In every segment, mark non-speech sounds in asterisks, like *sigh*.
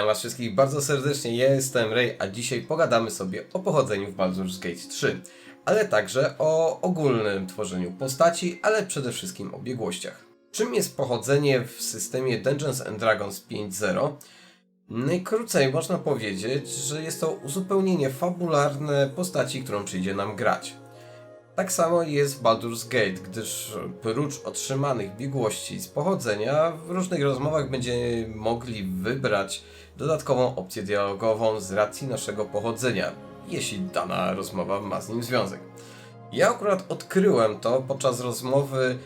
Witam Was wszystkich bardzo serdecznie, ja jestem Ray, a dzisiaj pogadamy sobie o pochodzeniu w Baldur's Gate 3, ale także o ogólnym tworzeniu postaci, ale przede wszystkim o biegłościach. Czym jest pochodzenie w systemie Dungeons and Dragons 5.0? Najkrócej można powiedzieć, że jest to uzupełnienie fabularne postaci, którą przyjdzie nam grać. Tak samo jest w Baldur's Gate, gdyż prócz otrzymanych biegłości z pochodzenia, w różnych rozmowach będziemy mogli wybrać dodatkową opcję dialogową z racji naszego pochodzenia, jeśli dana rozmowa ma z nim związek. Ja akurat odkryłem to podczas rozmowy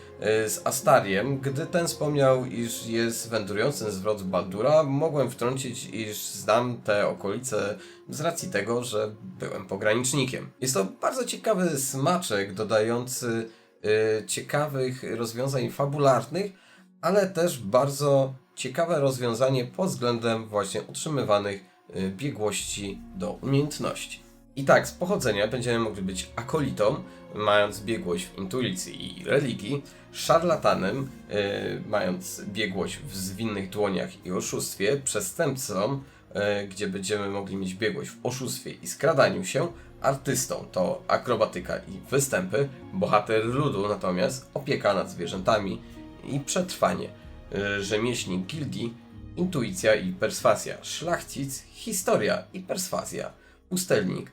y, z Astariem, gdy ten wspomniał, iż jest wędrującym z Baldura, mogłem wtrącić, iż znam te okolice z racji tego, że byłem pogranicznikiem. Jest to bardzo ciekawy smaczek dodający y, ciekawych rozwiązań fabularnych, ale też bardzo ciekawe rozwiązanie pod względem właśnie utrzymywanych y, biegłości do umiejętności. I tak, z pochodzenia będziemy mogli być akolitą, mając biegłość w intuicji i religii, szarlatanem, yy, mając biegłość w zwinnych dłoniach i oszustwie, przestępcą, yy, gdzie będziemy mogli mieć biegłość w oszustwie i skradaniu się, artystą. To akrobatyka i występy, bohater ludu natomiast opieka nad zwierzętami i przetrwanie, yy, rzemieślnik gildii, intuicja i perswazja, szlachcic, historia i perswazja, pustelnik,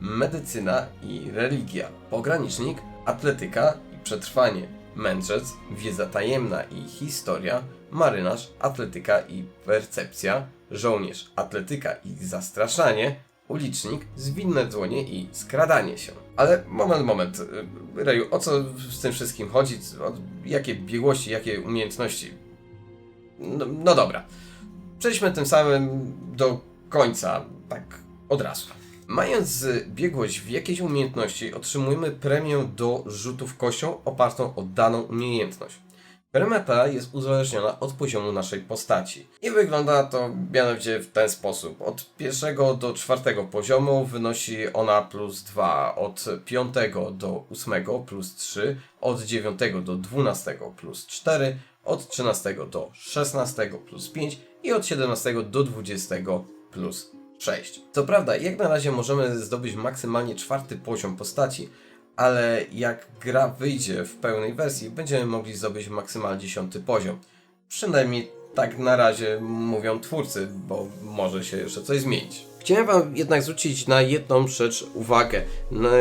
medycyna i religia, pogranicznik, atletyka i przetrwanie, mędrzec, wiedza tajemna i historia, marynarz, atletyka i percepcja, żołnierz, atletyka i zastraszanie, ulicznik, zwinne dłonie i skradanie się. Ale moment, moment, Reju, o co z tym wszystkim chodzi? Jakie biegłości, jakie umiejętności? No, no dobra. Przejdźmy tym samym do końca, tak od razu. Mając biegłość w jakiejś umiejętności, otrzymujemy premię do rzutów kością opartą o daną umiejętność. Premia ta jest uzależniona od poziomu naszej postaci. I wygląda to mianowicie w ten sposób. Od pierwszego do czwartego poziomu wynosi ona plus 2, od piątego do ósmego plus 3, od dziewiątego do dwunastego plus 4, od trzynastego do szesnastego plus 5 i od 17 do 20 plus 6. Co prawda, jak na razie możemy zdobyć maksymalnie czwarty poziom postaci, ale jak gra wyjdzie w pełnej wersji, będziemy mogli zdobyć maksymalnie dziesiąty poziom. Przynajmniej tak na razie mówią twórcy, bo może się jeszcze coś zmienić. Chciałem Wam jednak zwrócić na jedną rzecz uwagę.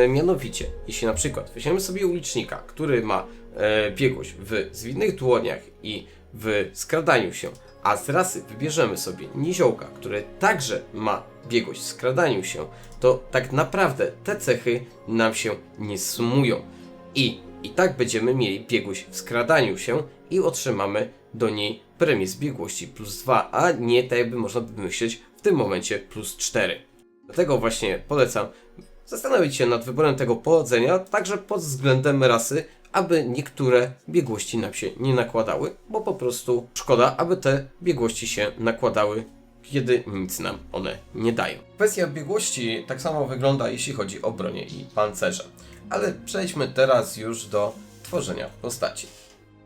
Mianowicie, jeśli na przykład weźmiemy sobie ulicznika, który ma e, biegłość w zwinnych dłoniach i w skradaniu się, a z rasy wybierzemy sobie niziołka, który także ma biegłość w skradaniu się, to tak naprawdę te cechy nam się nie sumują. I i tak będziemy mieli biegłość w skradaniu się i otrzymamy do niej premię z biegłości plus 2, a nie tak jakby można by myśleć w tym momencie plus 4. Dlatego właśnie polecam zastanowić się nad wyborem tego pochodzenia, także pod względem rasy, aby niektóre biegłości nam się nie nakładały, bo po prostu szkoda, aby te biegłości się nakładały, kiedy nic nam one nie dają. Kwestia biegłości tak samo wygląda, jeśli chodzi o bronię i pancerze. Ale przejdźmy teraz już do tworzenia postaci.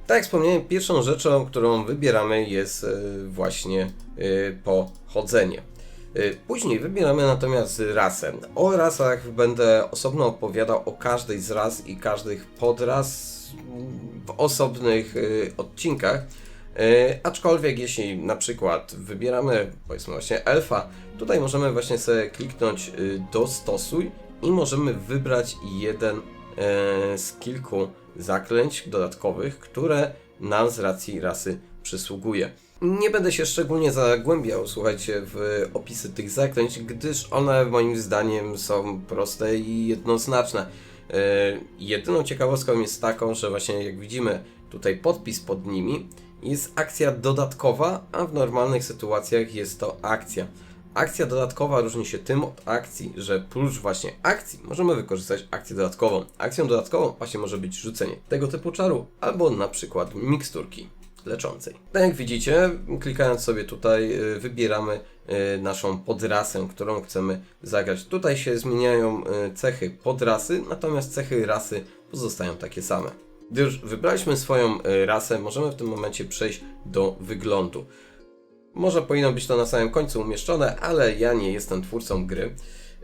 Tak jak wspomniałem, pierwszą rzeczą, którą wybieramy jest e, właśnie e, pochodzenie. E, Później wybieramy natomiast rasę. O rasach będę osobno opowiadał o każdej z ras i każdych podras w osobnych y, odcinkach. Y, aczkolwiek jeśli na przykład wybieramy powiedzmy właśnie elfa, tutaj możemy właśnie sobie kliknąć y, dostosuj i możemy wybrać jeden y, z kilku zaklęć dodatkowych, które nam z racji rasy przysługuje. Nie będę się szczególnie zagłębiał, słuchajcie, w opisy tych zaklęć, gdyż one moim zdaniem są proste i jednoznaczne. Yy, jedyną ciekawostką jest taką, że właśnie jak widzimy tutaj podpis pod nimi jest akcja dodatkowa, a w normalnych sytuacjach jest to akcja. Akcja dodatkowa różni się tym od akcji, że prócz właśnie akcji możemy wykorzystać akcję dodatkową. Akcją dodatkową właśnie może być rzucenie tego typu czaru albo na przykład miksturki leczącej. Tak jak widzicie, klikając sobie tutaj, y, wybieramy y, naszą podrasę, którą chcemy zagrać. Tutaj się zmieniają y, cechy podrasy, natomiast cechy rasy pozostają takie same. Gdy już wybraliśmy swoją rasę, możemy w tym momencie przejść do wyglądu. Może powinno być to na samym końcu umieszczone, ale ja nie jestem twórcą gry.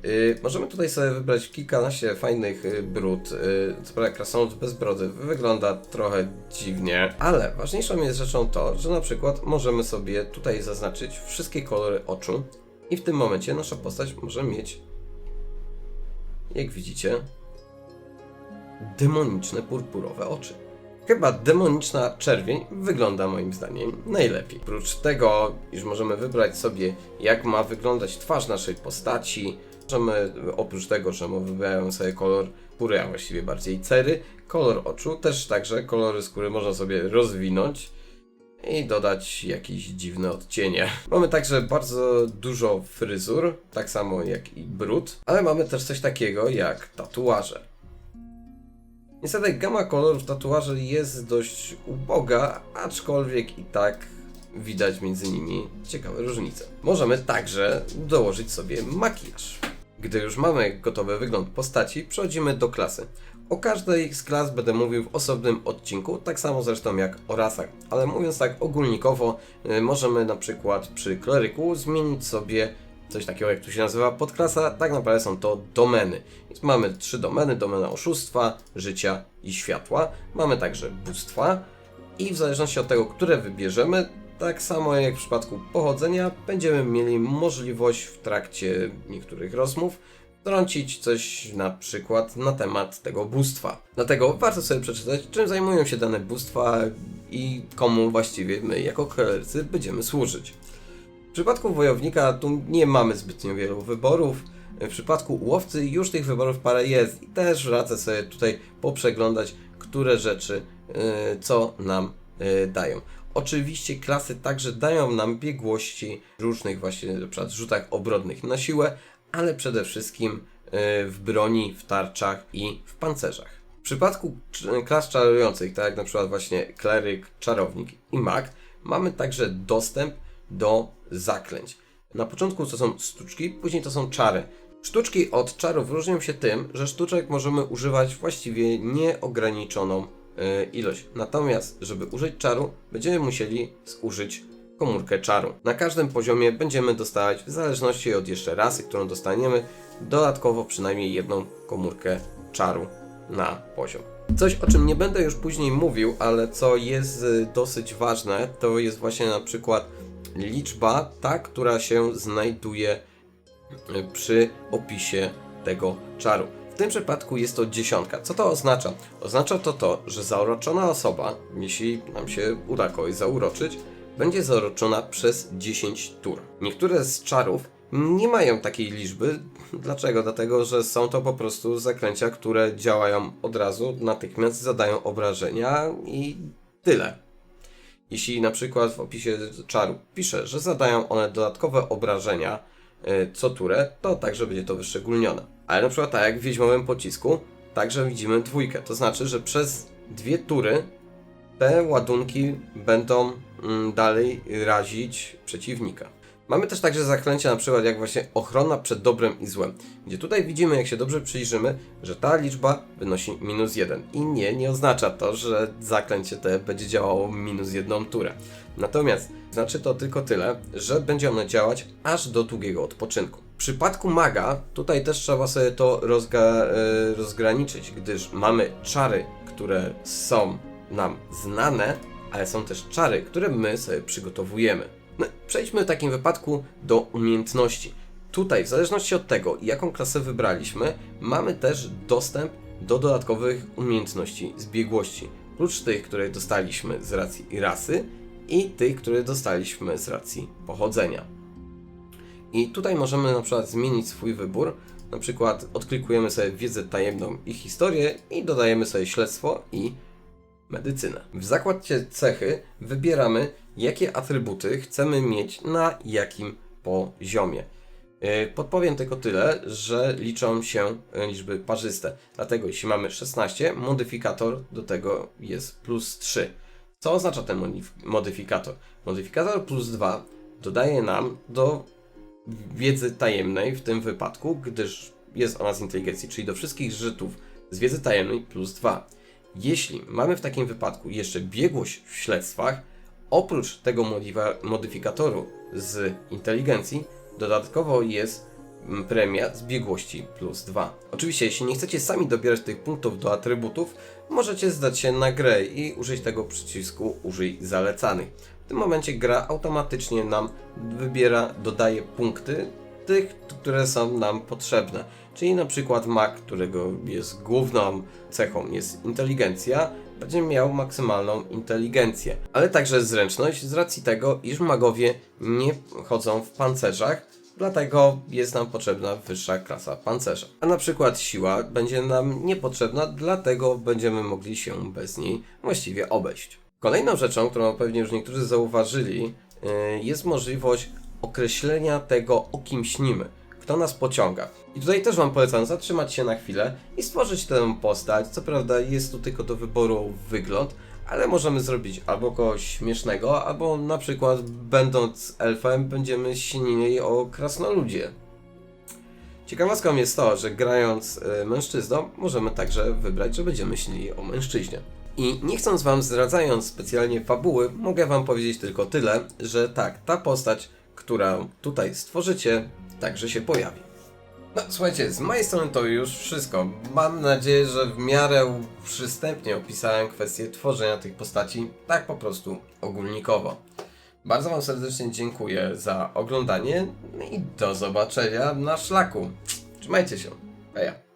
Yy, możemy tutaj sobie wybrać kilkanaście fajnych yy, brud. Yy, co prawda krasnolud bez brody wygląda trochę dziwnie, ale ważniejszą jest rzeczą to, że na przykład możemy sobie tutaj zaznaczyć wszystkie kolory oczu i w tym momencie nasza postać może mieć, jak widzicie, demoniczne purpurowe oczy. Chyba demoniczna czerwień wygląda moim zdaniem najlepiej. Oprócz tego, iż możemy wybrać sobie, jak ma wyglądać twarz naszej postaci, możemy oprócz tego, że wybierają sobie kolor skóry, a właściwie bardziej cery, kolor oczu, też także kolory skóry można sobie rozwinąć i dodać jakieś dziwne odcienie. *laughs* Mamy także bardzo dużo fryzur, tak samo jak i brud, ale mamy też coś takiego jak tatuaże. Niestety gama kolorów tatuaży jest dość uboga, aczkolwiek i tak widać między nimi ciekawe różnice. Możemy także dołożyć sobie makijaż. Gdy już mamy gotowy wygląd postaci, przechodzimy do klasy. O każdej z klas będę mówił w osobnym odcinku, tak samo zresztą jak o rasach. Ale mówiąc tak ogólnikowo, y, możemy na przykład przy kleryku zmienić sobie coś takiego jak tu się nazywa podklasa, tak naprawdę są to domeny. Więc mamy trzy domeny, domena oszustwa, życia i światła. Mamy także bóstwa i w zależności od tego, które wybierzemy, tak samo jak w przypadku pochodzenia, będziemy mieli możliwość w trakcie niektórych rozmów wtrącić coś na przykład na temat tego bóstwa. Dlatego warto sobie przeczytać, czym zajmują się dane bóstwa i komu właściwie my jako klerycy będziemy służyć. W przypadku wojownika tu nie mamy zbytnio wielu wyborów. W przypadku łowcy już tych wyborów parę jest i też radzę sobie tutaj poprzeglądać, które rzeczy yy, co nam yy, dają. Oczywiście klasy także dają nam biegłości różnych właśnie na przykład rzutach obrodnych na siłę, ale przede wszystkim yy, w broni, w tarczach i w pancerzach. W przypadku klas czarujących, tak jak na przykład właśnie kleryk, czarownik i mag, mamy także dostęp do zaklęć. Na początku to są sztuczki, później to są czary. Sztuczki od czarów różnią się tym, że sztuczek możemy używać właściwie nieograniczoną ilość. Natomiast, żeby użyć czaru, będziemy musieli zużyć komórkę czaru. Na każdym poziomie będziemy dostawać, w zależności od jeszcze rasy, którą dostaniemy, dodatkowo przynajmniej jedną komórkę czaru na poziom. Coś, o czym nie będę już później mówił, ale co jest y, dosyć ważne, to jest właśnie na przykład liczba, ta, która się znajduje y, przy opisie tego czaru. Tym przypadku jest to dziesiątka. Co to oznacza? Oznacza to to, że zauroczona osoba, jeśli nam się uda kogoś zauroczyć, będzie zauroczona przez 10 tur. Niektóre z czarów nie mają takiej liczby. Dlaczego? Dlatego, że są to po prostu zaklęcia, które działają od razu, natychmiast zadają obrażenia i tyle. Jeśli na przykład w opisie czaru pisze, że zadają one dodatkowe obrażenia co turę, to także będzie to wyszczególnione. Ale na przykład tak jak w Wiedźmowym Pocisku, także widzimy dwójkę. To znaczy, że przez dwie tury te ładunki będą mm, dalej razić przeciwnika. Mamy też także zaklęcia na przykład jak właśnie ochrona przed dobrem i złem, gdzie tutaj widzimy, jak się dobrze przyjrzymy, że ta liczba wynosi minus jeden. I nie, nie oznacza to, że zaklęcie te będzie działało minus jedną turę. Natomiast znaczy to tylko tyle, że będzie ono działać aż do długiego odpoczynku. W przypadku maga, tutaj też trzeba sobie to rozga e, rozgraniczyć, gdyż mamy czary, które są nam znane, ale są też czary, które my sobie przygotowujemy. No, przejdźmy w takim wypadku do umiejętności. Tutaj, w zależności od tego, jaką klasę wybraliśmy, mamy też dostęp do dodatkowych umiejętności zbiegłości. Prócz tych, które dostaliśmy z racji rasy i tych, które dostaliśmy z racji pochodzenia. I tutaj możemy na przykład zmienić swój wybór. Na przykład odklikujemy sobie wiedzę tajemną i historię i dodajemy sobie śledztwo i medycynę. W zakładce cechy wybieramy, jakie atrybuty chcemy mieć na jakim poziomie. Yy, Podpowiem tylko tyle, że liczą się liczby parzyste. Dlatego jeśli mamy 16, modyfikator do tego jest plus 3. Co oznacza ten modyfikator? Modyfikator plus 2 dodaje nam do wiedzy tajemnej w tym wypadku, gdyż jest ona z inteligencji, czyli do wszystkich rzutów z wiedzy tajemnej plus 2. Jeśli mamy w takim wypadku jeszcze biegłość w śledztwach Oprócz tego modyfikatoru z inteligencji, dodatkowo jest premia z biegłości plus 2. Oczywiście, jeśli nie chcecie sami dobierać tych punktów do atrybutów, możecie zdać się na grę i użyć tego przycisku użyj zalecanych. W tym momencie gra automatycznie nam wybiera, dodaje punkty tych, które są nam potrzebne. Czyli na przykład mag, którego jest główną cechą jest inteligencja, będzie miał maksymalną inteligencję, ale także zręczność z racji tego, iż magowie nie chodzą w pancerzach, dlatego jest nam potrzebna wyższa klasa pancerza. A na przykład siła będzie nam niepotrzebna, dlatego będziemy mogli się bez niej właściwie obejść. Kolejną rzeczą, którą pewnie już niektórzy zauważyli, yy, jest możliwość określenia tego, o kim śnimy kto nas pociąga. I tutaj też Wam polecam zatrzymać się na chwilę i stworzyć tę postać. Co prawda jest tu tylko do wyboru wygląd, ale możemy zrobić albo kogoś śmiesznego, albo na przykład będąc elfem będziemy śnili o krasnoludzie. Ciekawostką jest to, że grając y, mężczyzną możemy także wybrać, że będziemy śnili o mężczyźnie. I nie chcąc Wam zdradzając specjalnie fabuły, mogę Wam powiedzieć tylko tyle, że tak, ta postać, którą tutaj stworzycie, także się pojawi. No słuchajcie, z mojej strony to już wszystko. Mam nadzieję, że w miarę przystępnie opisałem kwestię tworzenia tych postaci, tak po prostu ogólnikowo. Bardzo Wam serdecznie dziękuję za oglądanie i do zobaczenia na szlaku. Trzymajcie się. Heja.